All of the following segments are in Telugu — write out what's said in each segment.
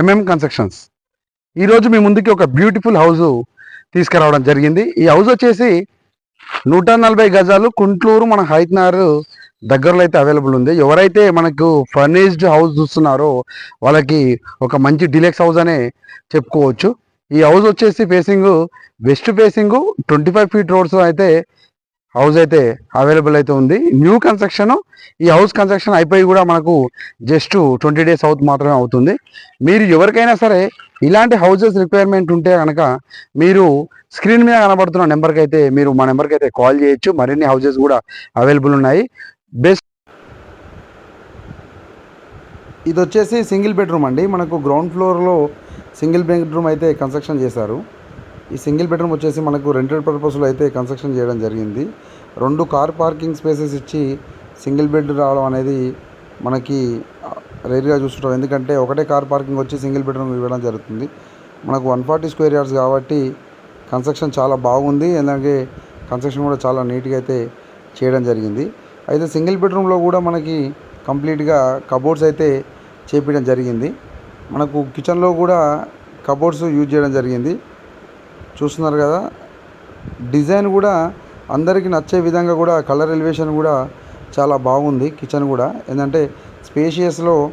ఎంఎం కన్స్ట్రక్షన్స్ ఈరోజు మీ ముందుకి ఒక బ్యూటిఫుల్ హౌస్ తీసుకురావడం జరిగింది. ఈ హౌస్ వచ్చేసి నూట నలభై గజాలు కుంట్లూరు మన హైత్నార్ దగ్గరలో అయితే అవైలబుల్ ఉంది. ఎవరైతే మనకు ఫర్నిష్డ్ హౌస్ చూస్తున్నారో వాళ్ళకి ఒక మంచి డిలెక్స్ హౌస్ అనే చెప్పుకోవచ్చు. ఈ హౌస్ వచ్చేసి facing west facing twenty five feet roads అయితే హౌస్ అయితే అవైలబుల్ అయితే ఉంది. న్యూ కన్స్ట్రక్షన్ ఈ హౌస్ కన్స్ట్రక్షన్ అయిపోయి కూడా మనకు జస్ట్ ట్వంటీ డేస్ అవుతు మాత్రమే అవుతుంది. మీరు ఎవరికైనా సరే ఇలాంటి హౌసెస్ రిక్వైర్మెంట్ ఉంటే కనుక మీరు స్క్రీన్ మీద కనబడుతున్న నెంబర్కి అయితే మీరు మా నెంబర్కి అయితే కాల్ చేయొచ్చు. మరిన్ని హౌజెస్ కూడా అవైలబుల్ ఉన్నాయి. బెస్ట్. ఇది వచ్చేసి సింగిల్ బెడ్రూమ్ అండి. మనకు గ్రౌండ్ ఫ్లోర్లో సింగిల్ బెడ్రూమ్ అయితే కన్స్ట్రక్షన్ చేశారు. ఈ సింగిల్ బెడ్రూమ్ వచ్చేసి మనకు రెంటెడ్ పర్పస్లో అయితే కన్స్ట్రక్షన్ చేయడం జరిగింది. రెండు కార్ పార్కింగ్ స్పేసెస్ ఇచ్చి సింగిల్ బెడ్ రావడం అనేది మనకి రేర్గా చూస్తుంటాం. ఎందుకంటే ఒకటే కార్ పార్కింగ్ వచ్చి సింగిల్ బెడ్రూమ్ ఇవ్వడం జరుగుతుంది. మనకు వన్ ఫార్టీ స్క్వేర్ యార్డ్స్ కాబట్టి కన్స్ట్రక్షన్ చాలా బాగుంది. అలాగే కన్స్ట్రక్షన్ కూడా చాలా నీట్గా అయితే చేయడం జరిగింది. అయితే సింగిల్ బెడ్రూమ్లో కూడా మనకి కంప్లీట్గా కబోర్డ్స్ అయితే చేపించడం జరిగింది. మనకు కిచెన్లో కూడా కబోర్డ్స్ యూజ్ చేయడం జరిగింది. చూస్తున్నారు కదా. డిజైన్ కూడా అందరికీ నచ్చే విధంగా కూడా కలర్ ఎలివేషన్ కూడా చాలా బాగుంది కిచెన్ కూడా. ఏంటంటే స్పేషియస్లో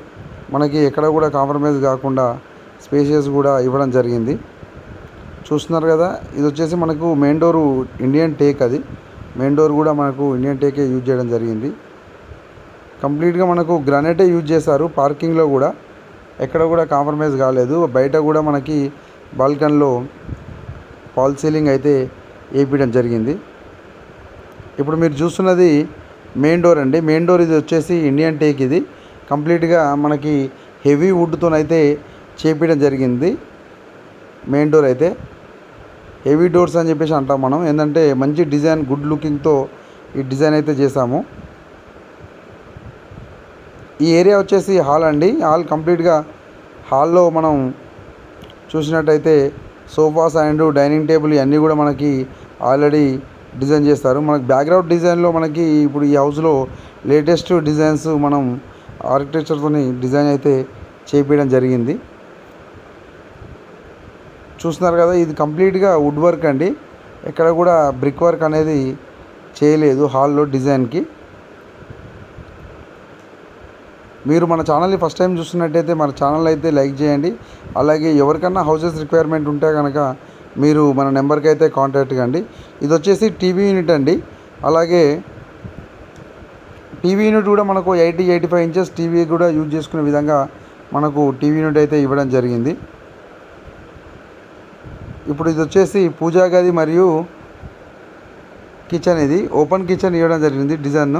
మనకి ఎక్కడ కూడా కాంప్రమైజ్ కాకుండా స్పేషియస్ కూడా ఇవ్వడం జరిగింది. చూస్తున్నారు కదా ఇది వచ్చేసి మనకు మెయిన్ డోరు ఇండియన్ టేక్ అది. మెయిన్ డోర్ కూడా మనకు ఇండియన్ టేకే యూజ్ చేయడం జరిగింది. కంప్లీట్గా మనకు గ్రానైటే యూజ్ చేశారు పార్కింగ్లో కూడా. ఎక్కడ కూడా కాంప్రమైజ్ కాలేదు. బయట కూడా మనకి బాల్కన్లో ఫాల్ సీలింగ్ అయితే వేయించడం జరిగింది. ఇప్పుడు మీరు చూస్తున్నది మెయిన్ డోర్ అండి. మెయిన్ డోర్ ఇది వచ్చేసి ఇండియన్ టేక్ ఇది. కంప్లీట్గా మనకి హెవీ వుడ్తోనైతే చేపించడం జరిగింది. మెయిన్ డోర్ అయితే హెవీ డోర్స్ అని చెప్పేసి అంటాం మనం. ఏంటంటే మంచి డిజైన్ గుడ్ లుకింగ్తో ఈ డిజైన్ అయితే చేసాము ఈ ఏరియా వచ్చేసి హాల్ అండి. హాల్ కంప్లీట్గా హాల్లో మనం చూసినట్టయితే సోఫాస్ అండ్ డైనింగ్ టేబుల్ ఇవన్నీ కూడా మనకి ఆల్రెడీ డిజైన్ చేస్తారు. మనకి బ్యాక్గ్రౌండ్ డిజైన్లో మనకి ఇప్పుడు ఈ హౌస్లో లేటెస్ట్ డిజైన్స్ మనం ఆర్కిటెక్చర్తో డిజైన్ అయితే చేపించడం జరిగింది. చూస్తున్నారు కదా ఇది కంప్లీట్గా వుడ్ వర్క్ అండి. ఎక్కడ కూడా బ్రిక్ వర్క్ అనేది చేయలేదు హాల్లో డిజైన్కి. మీరు మన ఛానల్ని ఫస్ట్ టైం చూస్తున్నట్టయితే మన ఛానల్ అయితే లైక్ చేయండి. అలాగే ఎవరికన్నా హౌసెస్ రిక్వైర్మెంట్ ఉంటే కనుక మీరు మన నెంబర్కి అయితే కాంటాక్ట్ కండి. ఇది వచ్చేసి టీవీ యూనిట్ అండి. అలాగే టీవీ యూనిట్ కూడా మనకు eighty eighty five inches TV కూడా యూజ్ చేసుకునే విధంగా మనకు టీవీ యూనిట్ అయితే ఇవ్వడం జరిగింది. ఇప్పుడు ఇది వచ్చేసి పూజా గది మరియు కిచెన్ ఇది. ఓపెన్ కిచెన్ ఇవ్వడం జరిగింది డిజైన్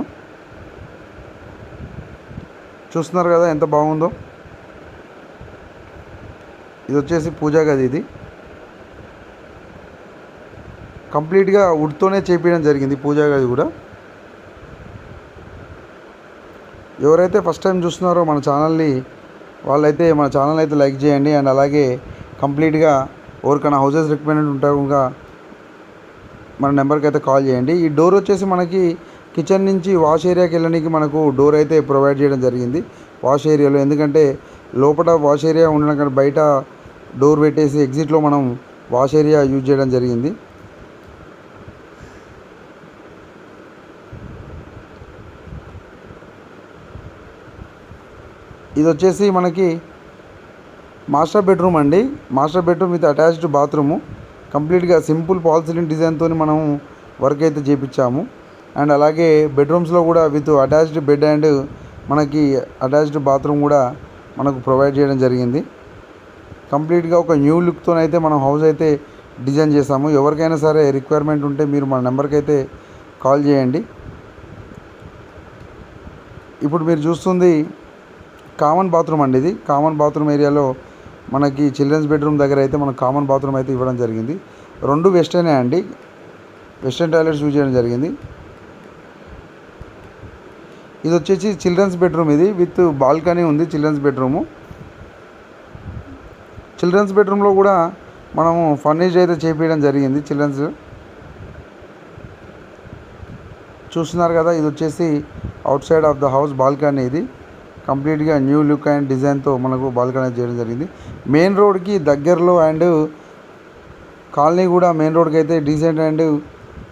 చూస్తున్నారు కదా ఎంత బాగుందో ఇది వచ్చేసి పూజా గది ఇది కంప్లీట్గా వుడ్తోనే చేపించడం జరిగింది పూజా గది కూడా ఎవరైతే ఫస్ట్ టైం చూస్తున్నారో మన ఛానల్ని వాళ్ళైతే మన ఛానల్ అయితే లైక్ చేయండి అండ్ అలాగే కంప్లీట్గా ఎవరికైనా హౌసెస్ రికమెండెడ్ ఉంటా కనుక మన నెంబర్కి అయితే కాల్ చేయండి ఈ డోర్ వచ్చేసి మనకి కిచెన్ నుంచి వాష్ ఏరియాకి వెళ్ళడానికి మనకు డోర్ అయితే ప్రొవైడ్ చేయడం జరిగింది. వాష్ ఏరియాలో ఎందుకంటే లోపల వాష్ ఏరియా ఉండడం కానీ బయట డోర్ పెట్టేసి ఎగ్జిట్లో మనం వాష్ ఏరియా యూజ్ చేయడం జరిగింది. ఇది వచ్చేసి మనకి మాస్టర్ బెడ్రూమ్ అండి. Master bedroom with attached bathroom. కంప్లీట్గా సింపుల్ పాల్సీలింగ్ డిజైన్తో మనం వర్క్ అయితే చేపించాము. అండ్ అలాగే బెడ్రూమ్స్లో కూడా విత్ అటాచ్డ్ బెడ్ అండ్ మనకి అటాచ్డ్ బాత్రూమ్ కూడా మనకు ప్రొవైడ్ చేయడం జరిగింది. కంప్లీట్గా ఒక న్యూ లుక్తో అయితే మనం హౌస్ అయితే డిజైన్ చేసాము ఎవరికైనా సరే రిక్వైర్మెంట్ ఉంటే మీరు మన నెంబర్కి అయితే కాల్ చేయండి. ఇప్పుడు మీరు చూస్తుంది కామన్ బాత్రూమ్ అండి ఇది. కామన్ బాత్రూమ్ ఏరియాలో మనకి చిల్డ్రన్స్ బెడ్రూమ్ దగ్గర అయితే మనకు కామన్ బాత్రూమ్ అయితే ఇవ్వడం జరిగింది. రెండు వెస్టర్నే అండి. వెస్టర్న్ టాయిలెట్స్ యూజ్ చేయడం జరిగింది. ఇది వచ్చేసి చిల్డ్రన్స్ బెడ్రూమ్ ఇది విత్ బాల్కనీ ఉంది చిల్డ్రన్స్ బెడ్రూము. చిల్డ్రన్స్ బెడ్రూమ్లో కూడా మనము ఫర్నిష్ అయితే చేపించడం జరిగింది చిల్డ్రన్స్. చూస్తున్నారు కదా ఇది వచ్చేసి outside of the house balcony ఇది. కంప్లీట్గా న్యూ లుక్ అండ్ డిజైన్తో మనకు బాల్కనీ చేయడం జరిగింది. మెయిన్ రోడ్కి దగ్గరలో అండ్ కాలనీ కూడా మెయిన్ రోడ్కి అయితే డీసెంట్ అండ్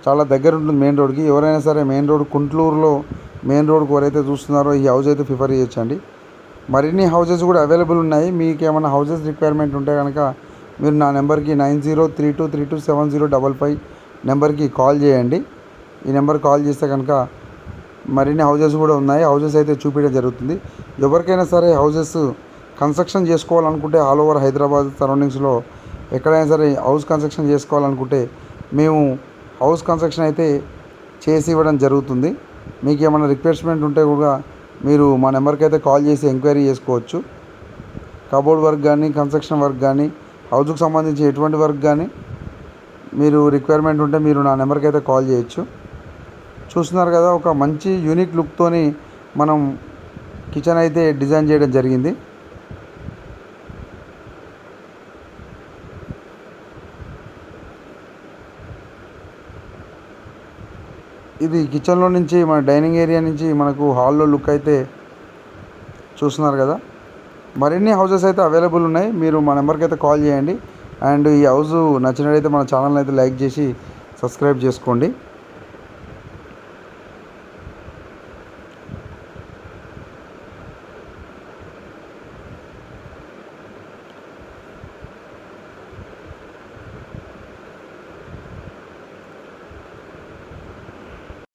చాలా దగ్గర ఉంటుంది మెయిన్ రోడ్కి. ఎవరైనా సరే మెయిన్ రోడ్ కుంట్లూరులో మెయిన్ రోడ్కి ఎవరైతే చూస్తున్నారో ఈ హౌస్ అయితే ప్రిఫర్ చేయొచ్చండి. మరిన్ని హౌజెస్ కూడా అవైలబుల్ ఉన్నాయి. మీకు ఏమైనా హౌజెస్ రిక్వైర్మెంట్ ఉంటే కనుక మీరు నా నెంబర్కి nine zero three two three two seven zero double five నెంబర్కి కాల్ చేయండి. ఈ నెంబర్ కాల్ చేస్తే కనుక మరిన్ని హౌజెస్ కూడా ఉన్నాయి. హౌజెస్ అయితే చూపించడం జరుగుతుంది. ఎవరికైనా సరే హౌజెస్ కన్స్ట్రక్షన్ చేసుకోవాలనుకుంటే ఆల్ ఓవర్ హైదరాబాద్ సరౌండింగ్స్లో ఎక్కడైనా సరే హౌస్ కన్స్ట్రక్షన్ చేసుకోవాలనుకుంటే మేము హౌస్ కన్స్ట్రక్షన్ అయితే చేసి ఇవ్వడం జరుగుతుంది. మీకు ఏమైనా రిక్వెస్ట్మెంట్ ఉంటే కూడా మీరు మా నెంబర్కి అయితే కాల్ చేసి ఎంక్వైరీ చేసుకోవచ్చు. కబోర్డ్ వర్క్ కానీ కన్స్ట్రక్షన్ వర్క్ కానీ హౌస్కి సంబంధించి ఎటువంటి వర్క్ కానీ మీరు రిక్వైర్మెంట్ ఉంటే మీరు నా నెంబర్కి అయితే కాల్ చేయొచ్చు. చూస్తున్నారు కదా ఒక మంచి యూనిక్ లుక్తోని మనం కిచెన్ అయితే డిజైన్ చేయడం జరిగింది. ఇది కిచెన్లో నుంచి మన డైనింగ్ ఏరియా నుంచి మనకు హాల్లో లుక్ అయితే చూస్తున్నారు కదా. మరిన్ని హౌసెస్ అయితే అవైలబుల్ ఉన్నాయి. మీరు మా నెంబర్కి అయితే కాల్ చేయండి. అండ్ ఈ హౌస్ నచ్చినట్లయితే మన ఛానల్ని అయితే లైక్ చేసి సబ్స్క్రైబ్ చేసుకోండి.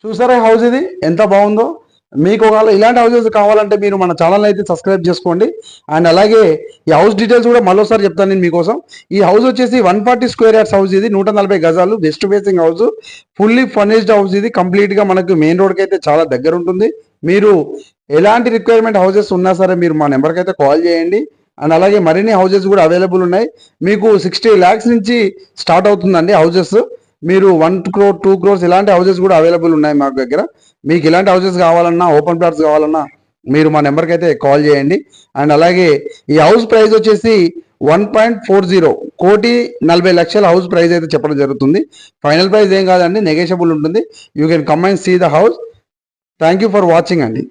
చూసారా హౌస్ ఇది? ఎంత బాగుందో? మీకు ఒకవేళ ఇలాంటి హౌసెస్ కావాలంటే మీరు మన ఛానల్ అయితే సబ్స్క్రైబ్ చేసుకోండి. అండ్ అలాగే ఈ హౌస్ డీటెయిల్స్ కూడా మరోసారి చెప్తాను నేను మీకోసం. ఈ హౌస్ వచ్చేసి one forty square yards house ఇది. నూట నలభై గజాలు west facing house fully furnished house ఇది. కంప్లీట్గా మనకు మెయిన్ రోడ్కి అయితే చాలా దగ్గర ఉంటుంది. మీరు ఎలాంటి రిక్వైర్మెంట్ హౌసెస్ ఉన్నా సరే మీరు మా నెంబర్కి అయితే కాల్ చేయండి. అండ్ అలాగే మరిన్ని హౌసెస్ కూడా అవైలబుల్ ఉన్నాయి. మీకు సిక్స్టీ ల్యాక్స్ నుంచి స్టార్ట్ అవుతుందండి హౌసెస్ మీరు వన్ క్రోర్ టూ క్రోర్స్ ఇలాంటి హౌసెస్ కూడా అవైలబుల్ ఉన్నాయి మాకు దగ్గర. మీకు ఇలాంటి హౌసెస్ కావాలన్నా ఓపెన్ ప్లాట్స్ కావాలన్నా మీరు మా నెంబర్కి అయితే కాల్ చేయండి. అండ్ అలాగే ఈ హౌస్ ప్రైస్ వచ్చేసి వన్ పాయింట్ ఫోర్ జీరో కోటి నలభై లక్షల హౌస్ ప్రైస్ అయితే చెప్పడం జరుగుతుంది. ఫైనల్ ప్రైస్ ఏం కాదండి నెగోషియబుల్ ఉంటుంది. You can come and see the house thank you for watching అండి.